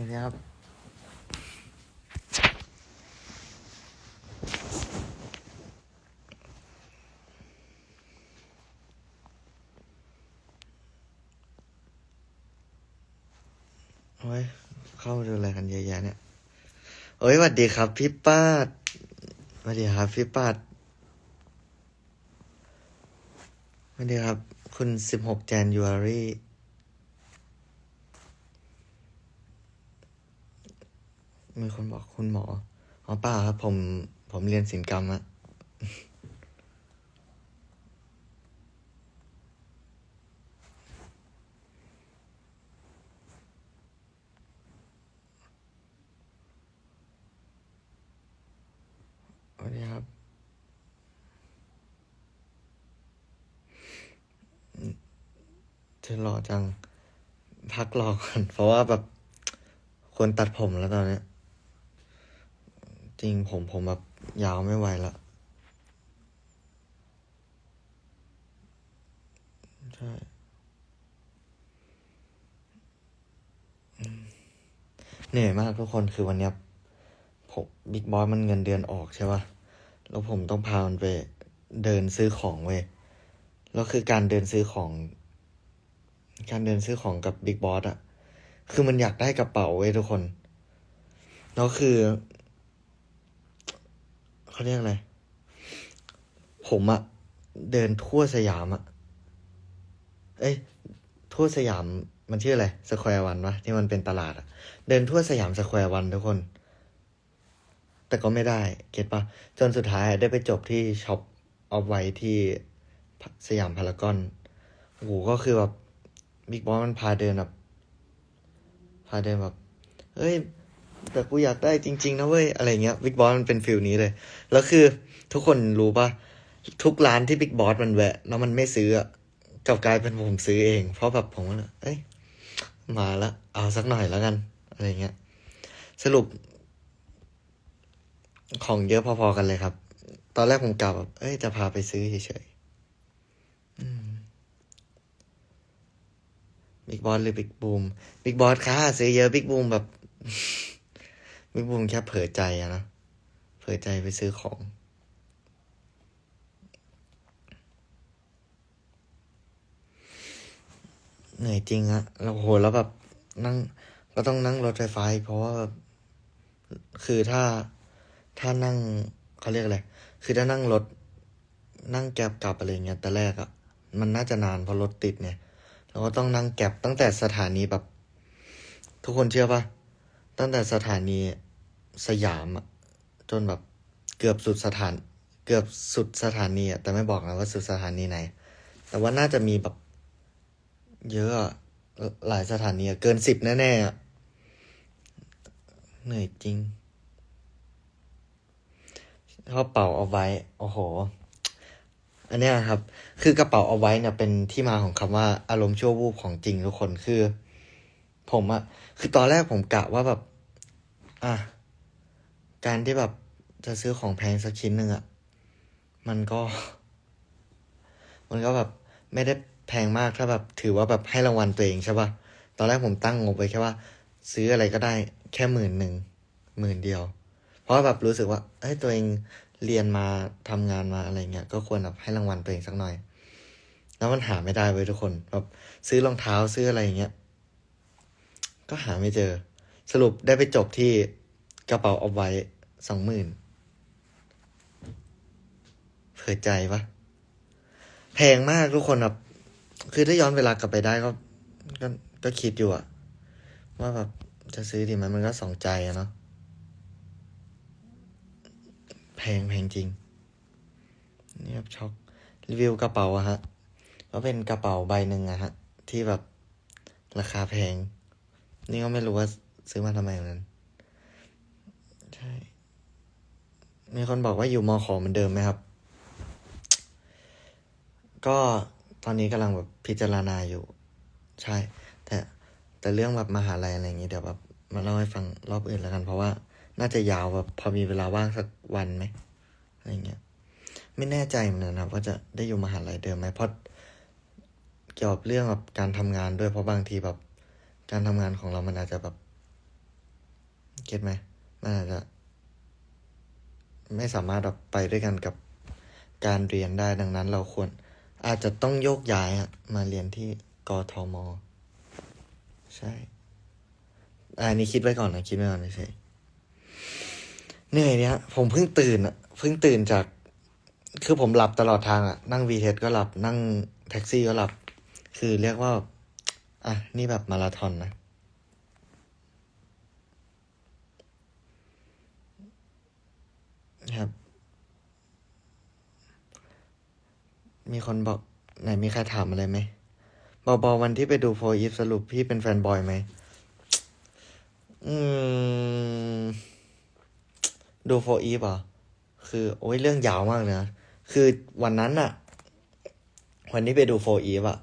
นี่นะครับ โอ้ย เข้ามาดูอะไรกันเยอะแยะเนี่ยเอ้ยสวัสดีครับพี่ป้าดสวัสดีครับ พี่ป้าดสวัสดีครับ คุณสิบหก January มีคนบอกคุณหมออ๋อเปล่าครับ ผม ผมเรียนศิลปกรรมอะสวัสดีครับ เธอหล่อจัง พักรอก่อน เพราะว่าแบบควรตัดผมแล้วตอนเนี้ย จริงผมผมแบบยาวไม่ไหวละใช่เหนื่อยมากทุกคนคือวันนี้ผมบิ๊กบอสมันเงินเดือนออกใช่ป่ะ แล้วผมต้องพามันไปเดินซื้อของเว้ย แล้วคือการเดินซื้อของ การเดินซื้อของกับบิ๊กบอสอะ คือมันอยากได้กระเป๋าเว้ยทุกคน แล้วคือ เขาเรียกอะไร ผมอะเดินทั่วสยามอะเอ้ยทั่วสยามมันชื่ออะไรสแควร์วันวะที่มันเป็นตลาดอะเดินทั่วสยามสแควร์วันทุกคน แต่ก็ไม่ได้เก็ตปะจนสุดท้ายได้ไปจบที่ช็อปเอาไว้ที่สยามพารากอนโอ้โหก็คือแบบบิ๊กบอสมันพาเดินแบบพาเดินแบบเฮ้ย แต่กูอยากได้จริง ๆ นะเว้ยอะไรเงี้ยบิ๊กบอสมันเป็นฟิลนี้เลย แล้วคือทุกคนรู้ปะทุกร้านที่บิ๊กบอสมันแวะ แล้วมันไม่ซื้ออะกลับกลายเป็นผมซื้อเอง เพราะแบบผมว่าเอ้ยมาแล้วเอาสักหน่อยแล้วกัน อะไรเงี้ย สรุป ของเยอะพอๆกันเลยครับ ตอนแรกผมกล่าวแบบเอ้ยจะพาไปซื้อเฉยๆบิ๊กบอสหรือบิ๊กบูมบิ๊กบอสค่ะซื้อเยอะบิ๊กบูมแบบ บิ๊กบูมแค่เผลอใจอะนะ เผลอใจไปซื้อของ เหนื่อยจริงอะแล้วโหแล้วแบบนั่งก็ต้องนั่งรถไฟฟ้าเพราะว่าแบบคือถ้าถ้านั่งเขาเรียกอะไร คือถ้านั่งรถนั่งแกร็บกลับอะไรเงี้ยแต่แรกอะมันน่าจะนานเพราะรถติดเนี่ยเราก็ต้องนั่งแกร็บตั้งแต่สถานีแบบ ทุกคนเชื่อปะตั้งแต่สถานี สยามอะจนแบบเกือบสุดสถาน เกือบสุดสถานีอะแต่ไม่บอกนะว่าสุดสถานีไหน แต่ว่าน่าจะมีแบบ เยอะหลายสถานีอะเกินสิบแน่ๆอะเหนื่อยจริงกระเป๋าเอาไว้ โอ้โห อันเนี้ยครับ คือกระเป๋าเอาไว้เนี่ยเป็นที่มาของคำว่าอารมณ์ชั่ววูบของจริงทุกคนคือ ผมอะคือตอนแรกผมกะว่าแบบ อะ การที่แบบจะซื้อของแพงสักชิ้นหนึ่งอะมันก็ มันก็แบบไม่ได้แพงมากถ้าแบบถือว่าแบบให้รางวัลตัวเองใช่ปะตอนแรกผมตั้งงบไว้แค่ว่า ซื้ออะไรก็ได้แค่หมื่นหนึ่งหมื่นเดียว เพราะแบบรู้สึกว่าเอ้ยตัวเองเรียนมาทำงานมาอะไรเงี้ยก็ควรแบบให้รางวัลตัวเองสักหน่อย แล้วมันหาไม่ได้เว้ยทุกคนแบบซื้อรองเท้าซื้ออะไรอย่างเงี้ย ก็หาไม่เจอ สรุปได้ไปจบที่ กระเป๋าเอาไว้สองหมื่นเผื่อใจปะแพงมากทุกคนแบบคือถ้าย้อนเวลากลับไปได้ก็ก็ก็คิดอยู่อะว่าแบบจะซื้อดีไหมมันก็สองใจอะเนาะแพงแพงจริง นี่ครับช็อกรีวิวกระเป๋าอะฮะ ก็เป็นกระเป๋าใบหนึ่งอะฮะ ที่แบบราคาแพง นี่ก็ไม่รู้ว่าซื้อมาทำไมเหมือนกัน ใช่ มีคนบอกว่าอยู่มอขอเหมือนเดิมไหมครับ ก็ตอนนี้กำลังแบบพิจารณาอยู่ ใช่ แต่แต่เรื่องแบบมหาลัยอะไรอย่างงี้เดี๋ยวแบบมาเล่าให้ฟังรอบอื่นแล้วกัน เพราะว่าน่าจะยาวแบบพอมีเวลาว่างสักวันไหมอะไรเงี้ย ไม่แน่ใจเหมือนกันนะครับว่าจะได้อยู่มหาลัยเดิมไหมเพราะเกี่ยวกับเรื่องแบบการทำงานด้วยเพราะบางทีแบบ การทำงานของเรามันอาจจะแบบเก็ตไหม มันอาจจะไม่สามารถแบบไปด้วยกันกับการเรียนได้ดังนั้น เราควรอาจจะต้องโยกย้ายมาเรียนที่กทม ใช่อันนี้คิดไว้ก่อนนะคิดไว้ก่อนเฉยเหนื่อยเนี่ยผมเพิ่งตื่นอะเพิ่งตื่นจาก คือผมหลับตลอดทางอะนั่งวีเทสก็หลับ นั่งแท็กซี่ก็หลับ คือเรียกว่า อะ นี่แบบมาราธอนนะ ครับ มีคนบอกไหนมีใครถามอะไรไหมบอบอวันที่ไปดูโฟอีฟสรุปพี่เป็นแฟนบอยไหม อืม ดูโฟอีฟอะคือ โอ้ยเรื่องยาวมากเนะ คือวันนั้นอะวันที่ไปดูโฟอีฟอะ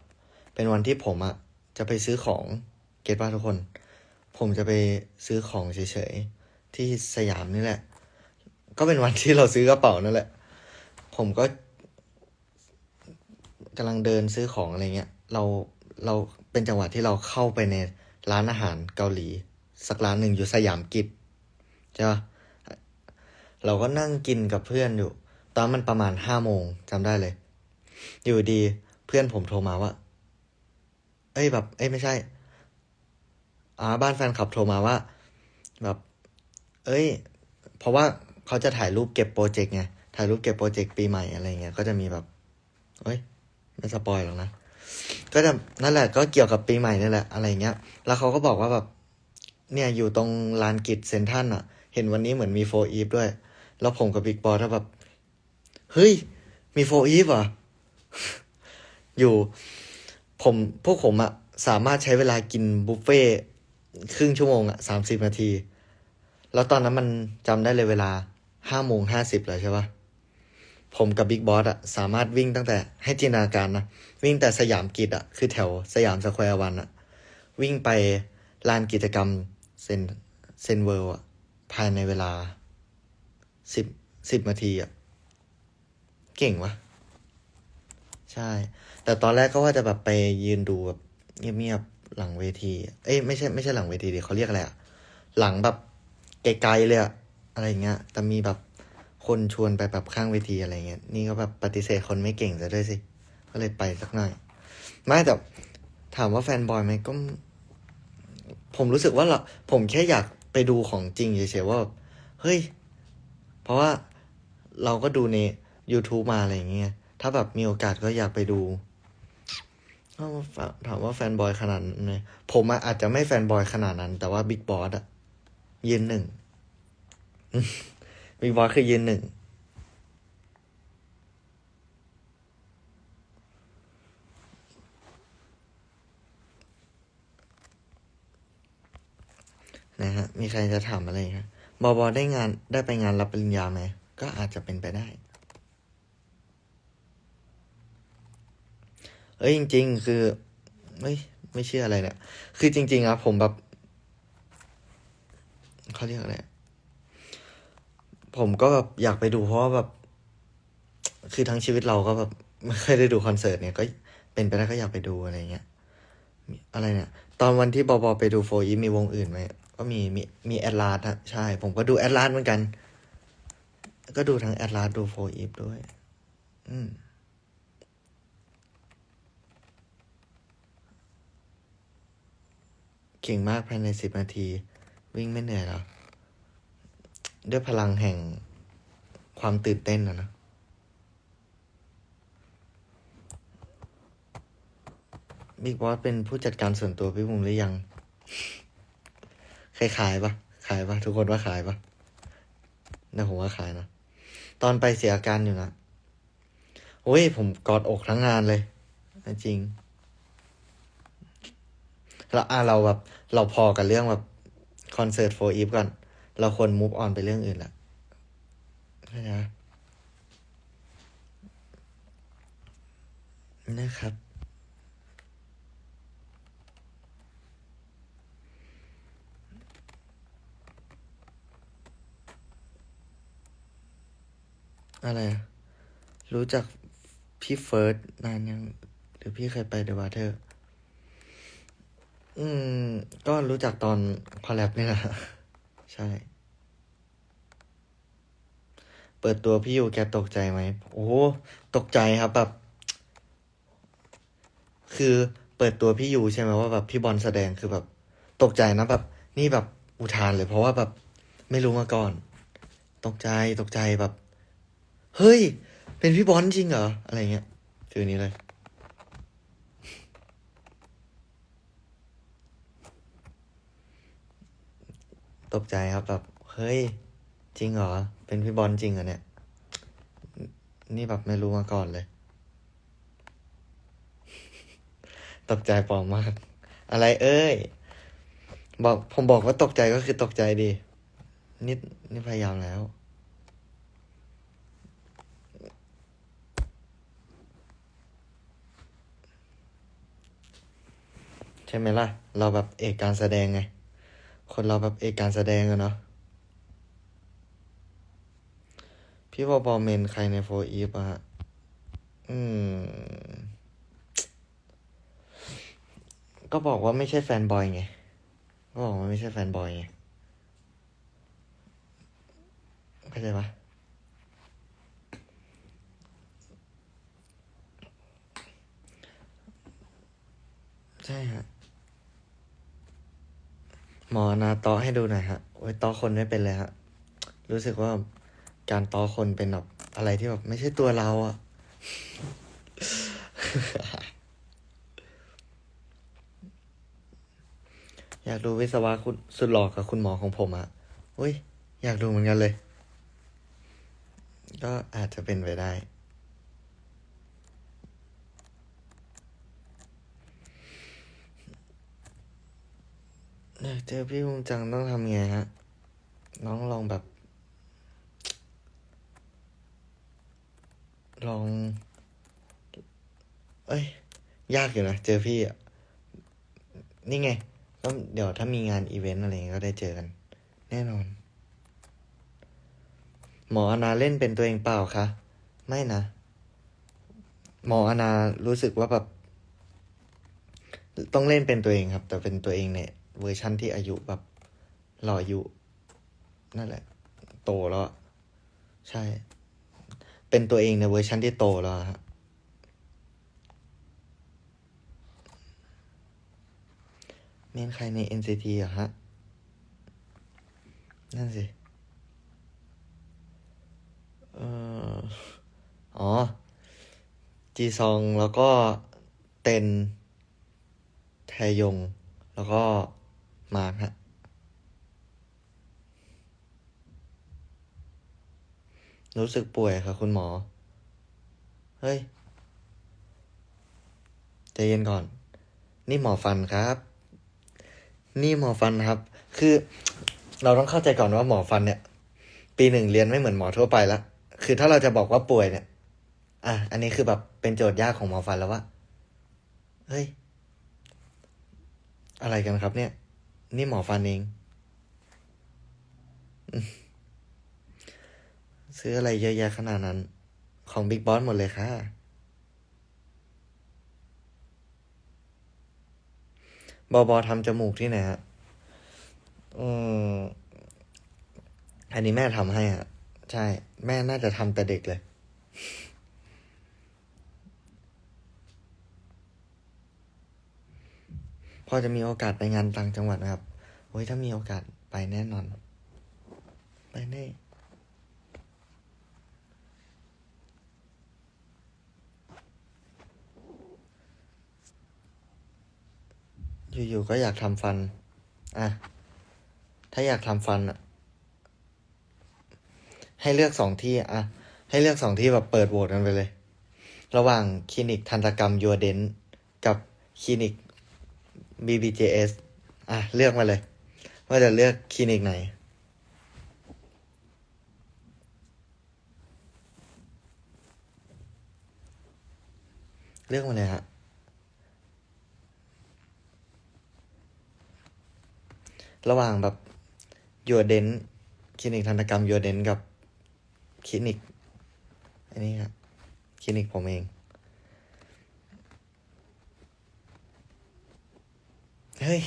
เป็นวันที่ผมอะจะไปซื้อของเก็ตป่ะทุกคน ผมจะไปซื้อของเฉยๆ ที่สยามนี่แหละ ก็เป็นวันที่เราซื้อกระเป๋านั่นแหละ ผมก็กำลังเดินซื้อของอะไรเงี้ย เราเราเป็นจังหวะที่เราเข้าไปในร้านอาหารเกาหลี สักร้านหนึ่งอยู่สยามกิจใช่ปะเราก็นั่งกินกับเพื่อนอยู่ ตอนมันประมาณห้าโมงจำได้เลย อยู่ดีเพื่อนผมโทรมาว่า เอ้ยแบบ เอ้ยไม่ใช่ อ่าบ้านแฟนคลับโทรมาว่า แบบ เอ้ย เพราะว่า เขาจะถ่ายรูปเก็บโปรเจกต์ไง ถ่ายรูปเก็บโปรเจกต์ปีใหม่อะไรเงี้ย ก็จะมีแบบเอ้ยไม่สปอยหรอกนะ ก็จะนั่นแหละก็เกี่ยวกับปีใหม่นี่แหละอะไรเงี้ย แล้วเขาก็บอกว่าแบบ เนี่ยอยู่ตรงลานกิจเซนทันอะ เห็นวันนี้เหมือนมีโฟอีฟด้วย แล้วผมกับบิ๊กบอสแบบ เฮ้ย มีโฟอีฟเหรออยู่ ผมพวกผมอะสามารถใช้เวลากินบุฟเฟ่ครึ่งชั่วโมงอะสามสิบนาที แล้วตอนนั้นมันจำได้เลยเวลา ห้าโมงห้าสิบเลยใช่ปะผมกับบิ๊กบอสอะสามารถวิ่งตั้งแต่ให้จินตนาการนะ วิ่งแต่สยามกิจอะคือแถวสยามสแควร์วันอะวิ่งไปลานกิจกรรมเซนเซนเวิลด์อะภายในเวลาสิบสิบนาทีอะเก่งวะใช่ แต่ตอนแรกก็ว่าจะแบบไปยืนดูแบบเงียบๆหลังเวที เอ้ยไม่ใช่ไม่ใช่หลังเวทีดิเขาเรียกอะไรอะหลังแบบไกลๆเลยอะ อะไรเงี้ย แต่มีแบบคนชวนไปแบบข้างเวทีอะไรเงี้ย นี่ก็แบบปฏิเสธคนไม่เก่งซะด้วยสิ ก็เลยไปสักหน่อย ไม่แต่ถามว่าแฟนบอยไหมก็ ผมรู้สึกว่าเราผมแค่อยากไปดูของจริงเฉยๆว่าแบบเฮ้ย เพราะว่าเราก็ดูใน YouTube มาอะไรอย่างเงี้ย ถ้าแบบมีโอกาสก็อยากไปดูถามว่าแฟนบอยขนาดไหมผมอะอาจจะไม่แฟนบอยขนาดนั้น แต่ว่าบิ๊กบอสอะยืนหนึ่ง บิ๊กบอสคือยืนหนึ่งนะฮะ มีใครจะถามอะไรครับบอบอได้งานได้ไปงานรับปริญญาไหม ก็อาจจะเป็นไปได้ เอ้ยจริง ๆ คือไม่ไม่เชื่ออะไรเนี่ย คือจริง ๆอะผมแบบเขาเรียกอะไร ผมก็แบบอยากไปดูเพราะว่าแบบ คือทั้งชีวิตเราก็แบบไม่เคยได้ดูคอนเสิร์ตเนี่ยก็เป็นไปได้ก็อยากไปดูอะไรเงี้ยอะไรเนี่ย ตอนวันที่บอบอไปดูโฟอีมีวงอื่นไหมก็มีมีมีแอดลาสฮะใช่ ผมก็ดูแอดลาสเหมือนกัน ก็ดูทั้งแอดลาสดูโฟอีฟด้วย อืมเก่งมากภายในสิบนาที วิ่งไม่เหนื่อยหรอ ด้วยพลังแห่งความตื่นเต้นนะนะบิ๊กบอสเป็นผู้จัดการส่วนตัวพี่มุมหรือยังคล้ายปะขายปะทุกคนว่าขายปะนะผมว่าขายนะ ตอนไปเสียอาการอยู่นะโอ้ย ผมกอดอกทั้งงานเลย จริง แล้วอะเราแบบ เราพอกับเรื่องแบบ คอนเสิร์ตโฟอีฟก่อน เราควรมูฟออนไปเรื่องอื่นละเข้าใจไหมนะครับ อะไร รู้จักพี่เฟิร์สนานยัง หรือพี่เคยไปเดอะวาเทอร์ อืม ก็รู้จักตอนคอลแลบนี่แหละ ใช่ เปิดตัวพี่ยูแกตกใจไหม โอ้ตกใจครับแบบ คือเปิดตัวพี่ยูใช่ไหมว่าแบบพี่บอลแสดงคือแบบ ตกใจนะแบบ นี่แบบอุทานเลย เพราะว่าแบบ ไม่รู้มาก่อน ตกใจตกใจแบบ เฮ้ย เป็นพี่บอลจริงเหรอ อะไรเงี้ยฟิลนี้เลย ตกใจครับแบบเฮ้ย จริงเหรอ เป็นพี่บอลจริงเหรอเนี่ย นี่แบบไม่รู้มาก่อนเลย ตกใจปอมมาก อะไรเอ้ย บอกผมบอกว่าตกใจก็คือตกใจดีนี่นี่พยายามแล้ว ใช่ไหมล่ะ เราแบบเอกการแสดงไง คนเราแบบเอกการแสดงอะเนาะพี่บอบอเมนใครในโฟอีฟอะฮะอืม ก็บอกว่าไม่ใช่แฟนบอยไง ก็บอกว่าไม่ใช่แฟนบอยไงเข้าใจปะใช่ฮะ มอนาตอให้ดูหน่อยฮะโอ้ยตอคนไม่เป็นเลยฮะ รู้สึกว่าการตอคนเป็นแบบอะไรที่แบบไม่ใช่ตัวเราอะอยากดูวิศวะคุณสุดหล่อกับคุณหมอของผมอะอุ้ย อยากดูเหมือนกันเลย ก็อาจจะเป็นไปได้ อยากเจอพี่ภูมิจังต้องทำไงฮะ น้องลองแบบ ลอง เอ้ย ยากอยู่นะ เจอพี่อะ นี่ไงก็เดี๋ยวถ้ามีงานอีเวนต์อะไรเงี้ยก็ได้เจอกัน แน่นอน หมออนาเล่นเป็นตัวเองเปล่าคะ ไม่นะ หมออนารู้สึกว่าแบบ ต้องเล่นเป็นตัวเองครับ แต่เป็นตัวเองเนี่ย เวอร์ชั่นที่อายุแบบเราอายุ นั่นแหละ โตแล้ว ใช่ เป็นตัวเองในเวอร์ชันที่โตแล้วฮะเมนใครใน NCT อะฮะ นั่นสิ เอออ๋อ จีซองแล้วก็เต็น แทยง แล้วก็ มาร์คฮะรู้สึกป่วยค่ะคุณหมอ เฮ้ยใจเย็นก่อน นี่หมอฟันครับ นี่หมอฟันครับ คือเราต้องเข้าใจก่อนว่าหมอฟันเนี่ย ปีหนึ่งเรียนไม่เหมือนหมอทั่วไปละคือถ้าเราจะบอกว่าป่วยเนี่ย อะ อันนี้คือแบบเป็นโจทย์ยากของหมอฟันแล้วว่า เฮ้ย อะไรกันครับเนี่ย นี่หมอฟันเอง ซื้ออะไรเยอะแยะขนาดนั้น ของบิ๊กบอสหมดเลยค่ะ บอบอทำจมูกที่ไหนฮะอืมอันนี้แม่ทำให้ฮะ ใช่ แม่น่าจะทำแต่เด็กเลย อจะมีโอกาสไปงานต่างจังหวัดนะครับโอ้ยถ้ามีโอกาสไปแน่นอน ไปแน่อยู่ๆก็อยากทำฟัน อะ ถ้าอยากทำฟันอะ ให้เลือกสองที่อะ ให้เลือกสองที่แบบเปิดโหวตกันไปเลย ระหว่างคลินิกทันตกรรมยัวเดนกับคลินิก BBJS อะ เลือกมาเลย ว่าจะเลือกคลินิกไหน เลือกมาเลยฮะระหว่างแบบยัวเดนคลินิกทันตกรรมยัวเดนกับคลินิก อันนี้ครับ คลินิกผมเอง เฮ้ย